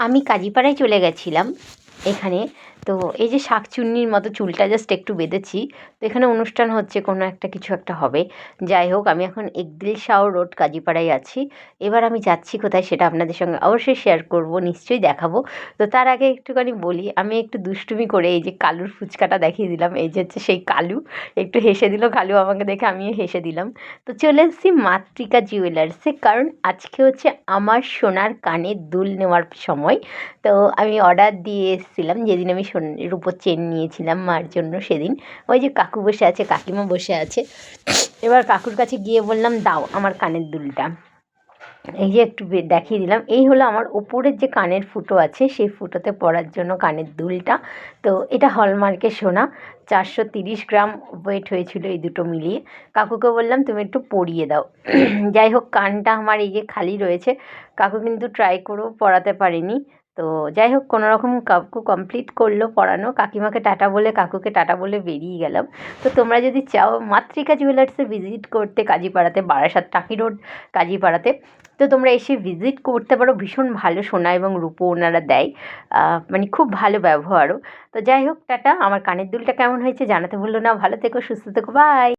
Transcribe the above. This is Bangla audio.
আমি কাজীপাড়ায় চলে গেছিলাম। এখানে তো এই যে শাঁকচুন্নির মতো চুলটা জাস্ট একটু বেঁধেছি, তো এখানে অনুষ্ঠান হচ্ছে, কোনো একটা কিছু একটা হবে। যাই হোক, আমি এখন একদিল শাহ রোড, কাজীপাড়ায় আছি। এবার আমি যাচ্ছি কোথায় সেটা আপনাদের সঙ্গে অবশ্যই শেয়ার করব, নিশ্চয়ই দেখাবো। তো তার আগে একটুখানি বলি, আমি একটু দুষ্টুমি করে এই যে কালুর ফুচকাটা দেখিয়ে দিলাম, এই যে হচ্ছে সেই কালু। একটু হেসে দিল, কালু আমাকে দেখে আমিও হেসে দিলাম। তো চলে এসেছি মাতৃকা জুয়েলার্সে কারণ আজকে হচ্ছে আমার সোনার কানের দুল নেওয়ার সময়। তো আমি অর্ডার দিয়ে এসেছিলাম, যেদিন আমি সোন রূপোর চেন নিয়েছিলাম মার জন্য সেদিন। ওই যে কাকু বসে আছে, কাকিমা বসে আছে। এবার কাকুর কাছে গিয়ে বললাম, দাও আমার কানের দুলটা। এই যে একটু দেখিয়ে দিলাম। এই হলো আমার ওপরের যে কানের ফুটো আছে, সেই ফুটোতে পরার জন্য কানের দুলটা। তো এটা হলমার্কে সোনা, চারশো তিরিশ গ্রাম ওয়েট হয়েছিল এই দুটো মিলিয়ে। কাকুকে বললাম, তুমি একটু পরিয়ে দাও। যাই হোক, কানটা আমার এই যে খালি রয়েছে। কাকু কিন্তু ট্রাই করেও পড়াতে পারেনি। তো যাই হোক কোনো রকম কাকু কমপ্লিট করল পড়ানো। কাকিমাকে টাটা বলে, কাকুকে টাটা বলে বেরিয়ে গেলাম। তো তোমরা যদি চাও, মাতৃকা জুয়েলার্সে ভিজিট করতে কাজীপাড়াতে, বারাসাত টাকি রোড কাজীপাড়াতে, তো তোমরা এসে ভিজিট করতে পারো। ভীষণ ভালো সোনা এবং রূপো ওনারা দেয়। মানে খুব ভালো ব্যবহারও। তো যাই হোক টাটা। আমার কানের দুলটা কেমন হয়েছে জানাতে ভুললো না। ভালো থেকো, সুস্থ থেকো। বাই